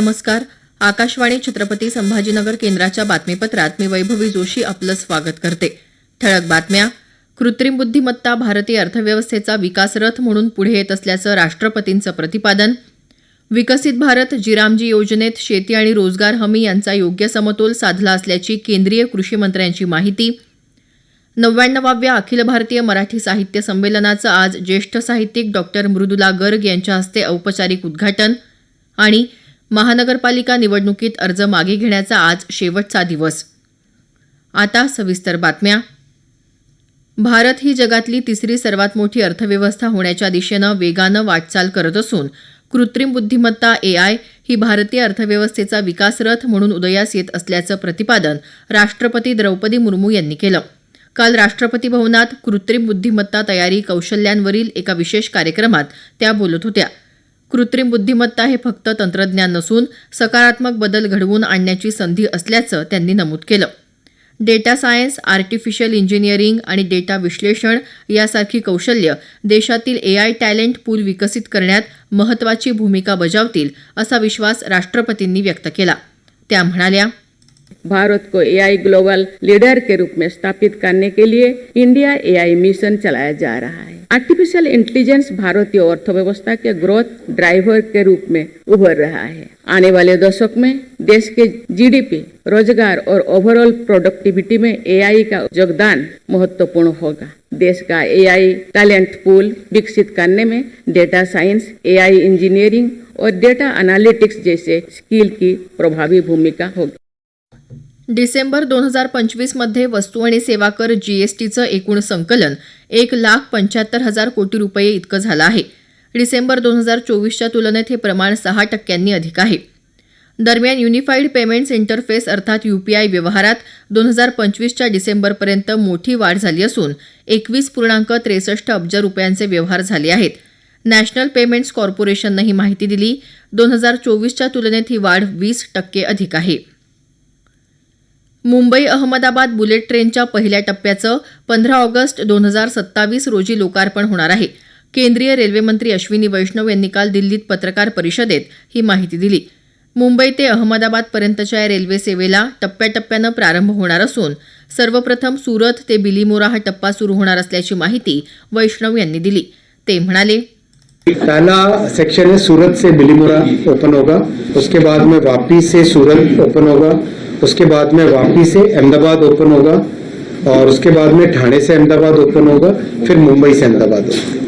नमस्कार. आकाशवाणी छत्रपती संभाजीनगर केंद्राच्या बातमीपत्रात मी वैभवी जोशी आपलं स्वागत करते. ठळक बातम्या. कृत्रिम बुद्धिमत्ता भारतीय अर्थव्यवस्थेचा विकासरथ म्हणून पुढे येत असल्याचं राष्ट्रपतींचं प्रतिपादन. विकसित भारत जिरामजी योजनेत शेती आणि रोजगार हमी यांचा योग्य समतोल साधला असल्याची केंद्रीय कृषी मंत्र्यांची माहिती. नव्याण्णवाव्या अखिल भारतीय मराठी साहित्य संमेलनाचं आज ज्येष्ठ साहित्यिक डॉक्टर मृदुला गर्ग यांच्या हस्ते औपचारिक उद्घाटन आणि महानगरपालिका निवडणुकीत अर्ज मागे घेण्याचा आज शेवटचा दिवस. आता सविस्तर बातम्या. भारत ही जगातली तिसरी सर्वात मोठी अर्थव्यवस्था होण्याच्या दिशेनं वेगानं वाटचाल करत असून कृत्रिम बुद्धिमत्ता एआय ही भारतीय अर्थव्यवस्थेचा विकासरथ म्हणून उदयास येत असल्याचं प्रतिपादन राष्ट्रपती द्रौपदी मुर्मू यांनी केलं. काल राष्ट्रपती भवनात कृत्रिम बुद्धिमत्ता तयारी कौशल्यांवरील एका विशेष कार्यक्रमात त्या बोलत होत्या. कृत्रिम बुद्धिमत्ता हे फक्त तंत्रज्ञान नसून सकारात्मक बदल घडवून आणण्याची संधी असल्याचं त्यांनी नमूद केलं. डेटा सायन्स आर्टिफिशियल इंजिनिअरिंग आणि डेटा विश्लेषण यासारखी कौशल्य देशातील एआय टॅलेंट पूल विकसित करण्यात महत्त्वाची भूमिका बजावतील असा विश्वास राष्ट्रपतींनी व्यक्त केला. त्या म्हणाल्या भारत को एआई ग्लोबल लीडर के रूप में स्थापित करने के लिए इंडिया एआई मिशन चलाया जा रहा है। आर्टिफिशियल इंटेलिजेंस भारतीय अर्थव्यवस्था के ग्रोथ ड्राइवर के रूप में उभर रहा है। आने वाले दशक में देश के जीडीपी रोज़गार और ओवरऑल प्रोडक्टिविटी में एआई का योगदान महत्वपूर्ण होगा। देश का एआई टैलेंट पूल विकसित करने में डेटा साइंस एआई इंजीनियरिंग और डेटा एनालिटिक्स जैसे स्किल की प्रभावी भूमिका होगी। डिसेंबर दोन हजार पंचवीसमध्ये वस्तू आणि सेवा कर जीएसटीचं एकूण संकलन एक लाख पंच्याहत्तर हजार कोटी रुपये इतकं झालं आहे. डिसेंबर दोन हजार चोवीसच्या तुलनेत हे प्रमाण सहा टक्क्यांनी अधिक आहे. दरम्यान युनिफाईड पेमेंट्स इंटरफेस अर्थात यूपीआय व्यवहारात दोन हजार पंचवीसच्या डिसेंबरपर्यंत मोठी वाढ झाली असून एकवीस पूर्णांक त्रेसष्ट अब्ज रुपयांचे व्यवहार झाले आहेत. नॅशनल पेमेंट्स कॉर्पोरेशननं ही माहिती दिली. दोन हजार चोवीसच्या तुलनेत ही वाढ वीस टक्के अधिक आहे. मुंबई अहमदाबाद बुलेट ट्रेनच्या पहिल्या टप्प्याचं पंधरा ऑगस्ट दोन हजार सत्तावीस रोजी लोकार्पण होणार आहे. केंद्रीय रेल्वेमंत्री अश्विनी वैष्णव यांनी काल दिल्लीत पत्रकार परिषदेत ही माहिती दिली. मुंबई ते अहमदाबाद पर्यंतच्या या रेल्वे सेवेला टप्प्याटप्प्यानं प्रारंभ होणार असून सर्वप्रथम सुरत ते बिलीमोरा हा टप्पा सुरू होणार असल्याची माहिती वैष्णव यांनी दिली. ते म्हणाले पहला सेक्शन है सूरत से बिलीमोरा ओपन होगा उसके बाद में वापी से सूरत ओपन होगा उसके बाद में वापी से अहमदाबाद ओपन होगा और उसके बाद में ठाणे से अहमदाबाद ओपन होगा फिर मुंबई से अहमदाबाद होगा।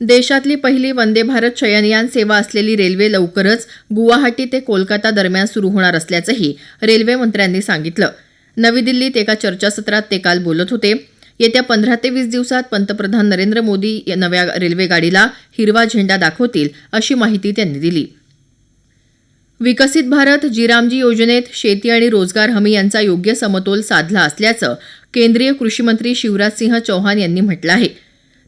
देशातली पहिली वंदे भारत शयनयान सेवा असलेली रेल्वे लवकरच गुवाहाटी ते कोलकाता दरम्यान सुरू होणार असल्याचंही रेल्वे मंत्र्यांनी सांगितलं. नवी दिल्लीत एका चर्चासत्रात ते काल बोलत होते. येत्या पंधरा ते वीस दिवसात पंतप्रधान नरेंद्र मोदी या नव्या रेल्वे गाडीला हिरवा झेंडा दाखवतील अशी माहिती त्यांनी दिली. विकसित भारत जिरामजी योजनेत शेती आणि रोजगार हमी यांचा योग्य समतोल साधला असल्याचं केंद्रीय कृषी मंत्री शिवराजसिंह चौहान यांनी म्हटलं आहे.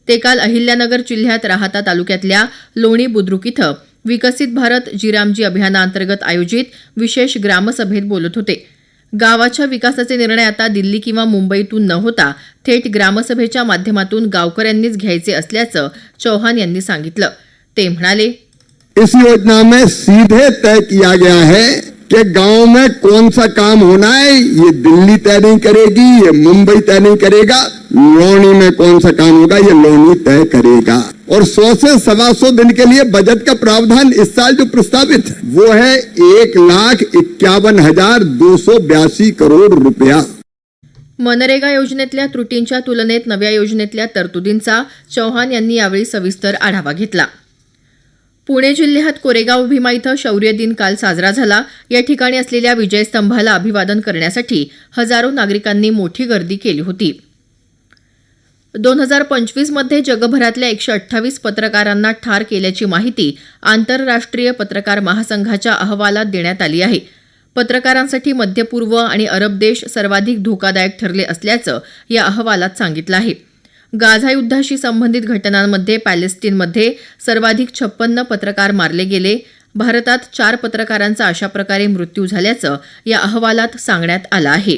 ते काल अहिल्यानगर जिल्ह्यात राहाता तालुक्यातल्या लोणी बुद्रुक इथं विकसित भारत जिरामजी अभियानाअंतर्गत आयोजित विशेष ग्रामसभेत बोलत होते. गावाच्या विकासाचे निर्णय आता दिल्ली किंवा मुंबईतून न होता थेट ग्रामसभेच्या माध्यमातून गावकऱ्यांनीच घ्यायचे असल्याचं चौहान यांनी सांगितलं. ते म्हणाले इस योजना में सीधे तय किया गया है कि गांव में कौन सा काम होना है। ये दिल्ली तय नहीं करेगी ये मुंबई तय नहीं करेगा लोनी में कौन सा काम होगा ये लोनी तय करेगा। और सौ से सवा सौ दिन के लिए बजट का प्रावधान इस साल जो प्रस्तावित है वो है एक लाख इक्यावन हजार दो सौ बयासी करोड़ रुपया। मनरेगा योजनेतल्या त्रुटींच्या तुलनेत नव्या योजनेतल्या तरतुदींचा चौहान यांनी यावेळी सविस्तर आढावा घेतला. पुणे जिल्ह्यात कोरेगाव भीमा इथं शौर्य दिन काल साजरा झाला. या ठिकाणी असलेल्या विजयस्तंभाला अभिवादन करण्यासाठी हजारो नागरिकांनी मोठी गर्दी केली होती. दोन हजार पंचवीसमध्ये जगभरातल्या एकशे अठ्ठावीस पत्रकारांना ठार केल्याची माहिती आंतरराष्ट्रीय पत्रकार महासंघाच्या अहवालात देण्यात आली आहे. पत्रकारांसाठी मध्य पूर्व आणि अरब देश सर्वाधिक धोकादायक ठरले असल्याचं या अहवालात सांगितलं आहे. गाझा युद्धाशी संबंधित घटनांमध्ये पॅलेस्टीनमध्ये सर्वाधिक छप्पन्न पत्रकार मारले गेले. भारतात चार पत्रकारांचा अशा प्रकारे मृत्यू झाल्याचं या अहवालात सांगण्यात आलं आहे.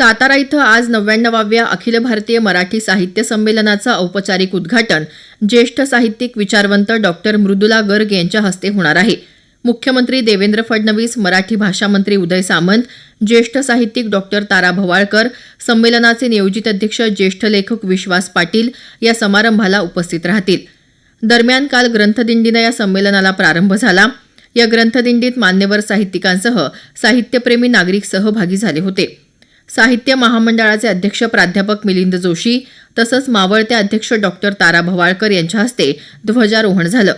सातारा इथं आज नव्याण्णवाव्या अखिल भारतीय मराठी साहित्य संमेलनाचं औपचारिक उद्घाटन ज्येष्ठ साहित्यिक विचारवंत डॉक्टर मृदुला गर्ग यांच्या हस्ते होणार आहे. मुख्यमंत्री देवेंद्र फडणवीस मराठी भाषा मंत्री उदय सामंत ज्येष्ठ साहित्यिक डॉक्टर तारा भवाळकर संमेलनाचे नियोजित अध्यक्ष ज्येष्ठ लेखक विश्वास पाटील या समारंभाला उपस्थित राहतील. दरम्यान काल ग्रंथदिंडीनं या संमेलनाला प्रारंभ झाला. या ग्रंथदिंडीत मान्यवर साहित्यिकांसह साहित्यप्रेमी नागरिक सहभागी झाले होते. साहित्य महामंडळाचे अध्यक्ष प्राध्यापक मिलिंद जोशी तसंच मावळते अध्यक्ष डॉक्टर तारा भवाळकर यांच्या हस्ते ध्वजारोहण झालं.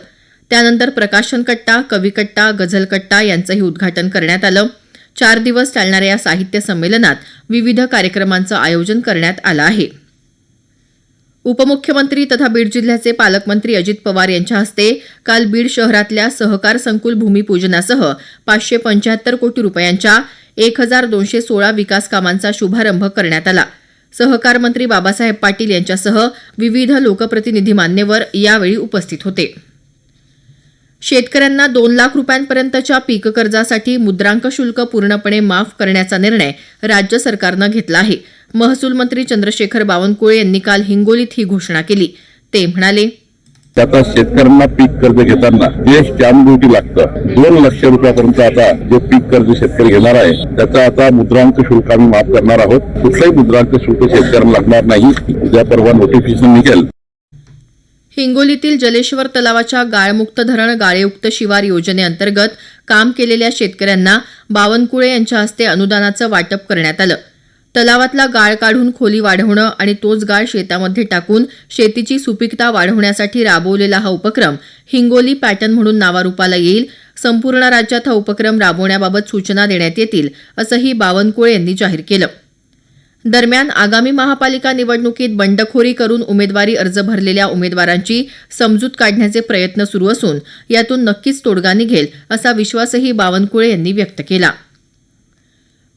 त्यानंतर प्रकाशन कट्टा कविकट्टा गझलकट्टा यांचंही उद्घाटन करण्यात आलं. चार दिवस चालणाऱ्या या साहित्य संमेलनात विविध कार्यक्रमांचं आयोजन करण्यात आलं आहे. उपमुख्यमंत्री तथा बीड जिल्ह्याचे पालकमंत्री अजित पवार यांच्या हस्ते काल बीड शहरातल्या सहकार संकुल भूमिपूजनासह पाचशे पंच्याहत्तर कोटी रुपयांच्या एक हजार दोनशे सोळा विकास कामांचा शुभारंभ करण्यात आला. सहकार मंत्री बाबासाहेब पाटील यांच्यासह विविध लोकप्रतिनिधी मान्यवर यावेळी उपस्थित होते. शेतकऱ्यांना दोन लाख रुपयांपर्यंतच्या पीक कर्जासाठी मुद्रांक शुल्क पूर्णपणे माफ करण्याचा निर्णय राज्य सरकारनं घेतला आहे. महसूल मंत्री चंद्रशेखर बावनकुळे यांनी काल हिंगोलीत ही घोषणा केली. ते म्हणाले त्याचा शेतकऱ्यांना पीक कर्ज घेताना जे स्टॅम्प ड्युटी लागतं. दोन लक्ष रुपयापर्यंत आता जे पीक कर्ज शेतकरी घेणार आहे त्याचा आता मुद्रांक शुल्क आम्ही माफ करणार आहोत. कुठलंही मुद्रांक शुल्क शेतकऱ्यांना लागणार नाही. उद्या परवा नोटिफिकेशन निघेल. हिंगोलीतील जलेश्वर तलावाच्या गाळमुक्त धरण गाळेयुक्त शिवार योजनेअंतर्गत काम केलेल्या शेतकऱ्यांना बावनकुळे यांच्या हस्ते अनुदानाचं वाटप करण्यात आलं. तलावातला गाळ काढून खोली वाढवणं आणि तोच गाळ शेतामध्ये टाकून शेतीची सुपीकता वाढवण्यासाठी राबवलेला हा उपक्रम हिंगोली पॅटर्न म्हणून नावारूपाला येईल. संपूर्ण राज्यात हा उपक्रम राबवण्याबाबत सूचना देण्यात येतील असंही बावनकुळे यांनी जाहीर केलं. दरम्यान आगामी महापालिका निवडणुकीत बंडखोरी करून उमेदवारी अर्ज भरलेल्या उमेदवारांची समजूत काढण्याचे प्रयत्न सुरू असून यातून नक्कीच तोडगा निघेल असा विश्वासही बावनकुळे यांनी व्यक्त केला.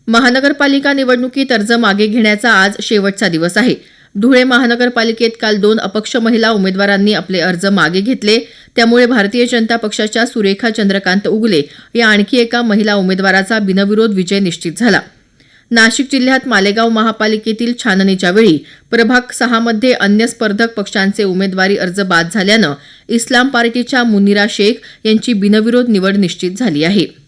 महानगरपालिका निवडणुकीत अर्ज मागे घेण्याचा आज शेवटचा दिवस आहे. धुळे महानगरपालिकेत काल दोन अपक्ष महिला उमेदवारांनी आपले अर्ज मागे घेतले. त्यामुळे भारतीय जनता पक्षाच्या सुरेखा चंद्रकांत उगले या आणखी एका महिला उमेदवाराचा बिनविरोध विजय निश्चित झाला. नाशिक जिल्ह्यात मालेगाव महापालिकेतील छाननीच्या वेळी प्रभाग सहामध्ये अन्य स्पर्धक पक्षांचे उमेदवारी अर्ज बाद झाल्यानं इस्लाम पार्टीच्या मुनिरा शेख यांची बिनविरोध निवड निश्चित झाली आहे.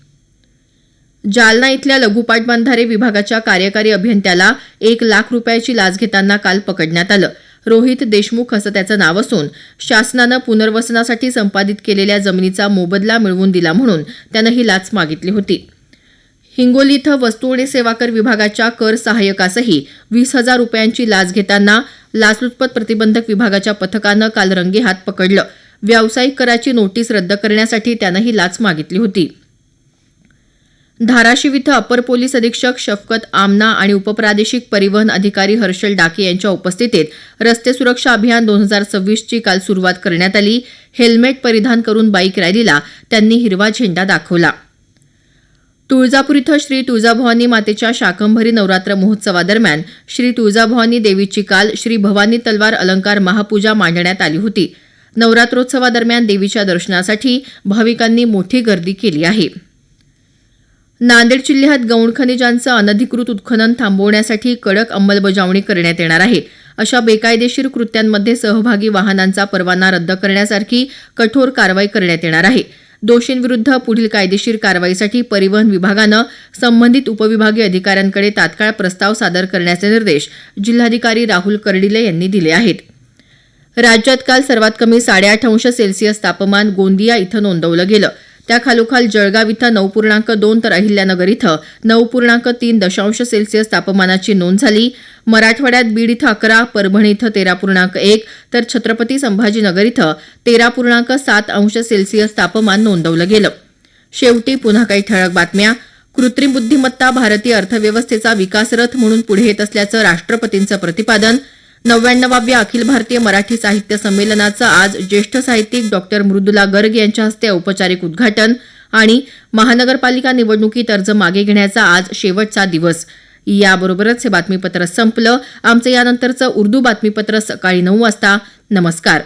जालना इथल्या लघुपाट बांधारे विभागाच्या कार्यकारी अभियंत्याला एक लाख रुपयाची लाच घेताना काल पकडण्यात आलं. रोहित देशमुख असं त्याचं नाव असून शासनानं पुनर्वसनासाठी संपादित केलेल्या जमिनीचा मोबदला मिळवून दिला म्हणून त्यानं ही लाच मागितली होती. हिंगोली इथं वस्तू आणि सेवा कर विभागाच्या कर सहाय्यकासही वीस हजार रुपयांची लाच घेताना लाचलुचपत प्रतिबंधक विभागाच्या पथकानं काल रंगेहात पकडलं. व्यावसायिक कराची नोटीस रद्द करण्यासाठी त्यानं ही लाच मागितली होती. धाराशिव इथं अपर पोलीस अधीक्षक शफकत आमना आणि उपप्रादेशिक परिवहन अधिकारी हर्षल डाके यांच्या उपस्थितीत रस्ते सुरक्षा अभियान दोन हजार सव्वीसची काल सुरुवात करण्यात आली. हेल्मेट परिधान करून बाईक रॅलीला त्यांनी हिरवा झेंडा दाखवला. तुळजापूर इथं श्री तुळजाभवानी मातेच्या शाकंभरी नवरात्र महोत्सवादरम्यान श्री तुळजाभवानी देवीची काल श्री भवानी तलवार अलंकार महापूजा मांडण्यात आली होती. नवरात्रोत्सवादरम्यान देवीच्या दर्शनासाठी भाविकांनी मोठी गर्दी केली आहे. नांदेड जिल्ह्यात गौण खनिजांचं अनधिकृत उत्खनन थांबवण्यासाठी कडक अंमलबजावणी करण्यात येणार आहे. अशा बेकायदेशीर कृत्यांमध्ये सहभागी वाहनांचा परवाना रद्द करण्यासारखी कठोर कारवाई करण्यात येणार आहे. दोषींविरुद्ध पुढील कायदेशीर कारवाईसाठी परिवहन विभागानं संबंधित उपविभागीय अधिकाऱ्यांकडे तात्काळ प्रस्ताव सादर करण्याचे निर्देश जिल्हाधिकारी राहुल कर्डिले यांनी दिले आहेत. राज्यात काल सर्वात कमी साडेआठ अंश सेल्सिअस तापमान गोंदिया इथं नोंदवलं गेलं. त्याखालोखाल जळगाव इथं नऊ पूर्णांक दोन तर अहिल्यानगर इथं नऊ पूर्णांक तीन दशांश सेल्सिअस तापमानाची नोंद झाली. मराठवाड्यात बीड इथं अकरा परभणी इथं तेरा पूर्णांक एक तर छत्रपती संभाजीनगर इथं तेरा पूर्णांक सात अंश सेल्सिअस तापमान नोंदवलं गेलं. शेवटी पुन्हा काही ठळक बातम्या. कृत्रिम बुद्धिमत्ता भारतीय अर्थव्यवस्थेचा विकासरथ म्हणून पुढे येत असल्याचं राष्ट्रपतींचं प्रतिपादन. नव्याण्णवाव्या अखिल भारतीय मराठी साहित्य संमेलनाचं आज ज्येष्ठ साहित्यिक डॉक्टर मृदुला गर्ग यांच्या हस्ते औपचारिक उद्घाटन आणि महानगरपालिका निवडणुकीत अर्ज मागे घेण्याचा आज शेवटचा दिवस. याबरोबरच हे बातमीपत्र संपलं. आमचं यानंतरचं उर्दू बातमीपत्र सकाळी नऊ वाजता. नमस्कार.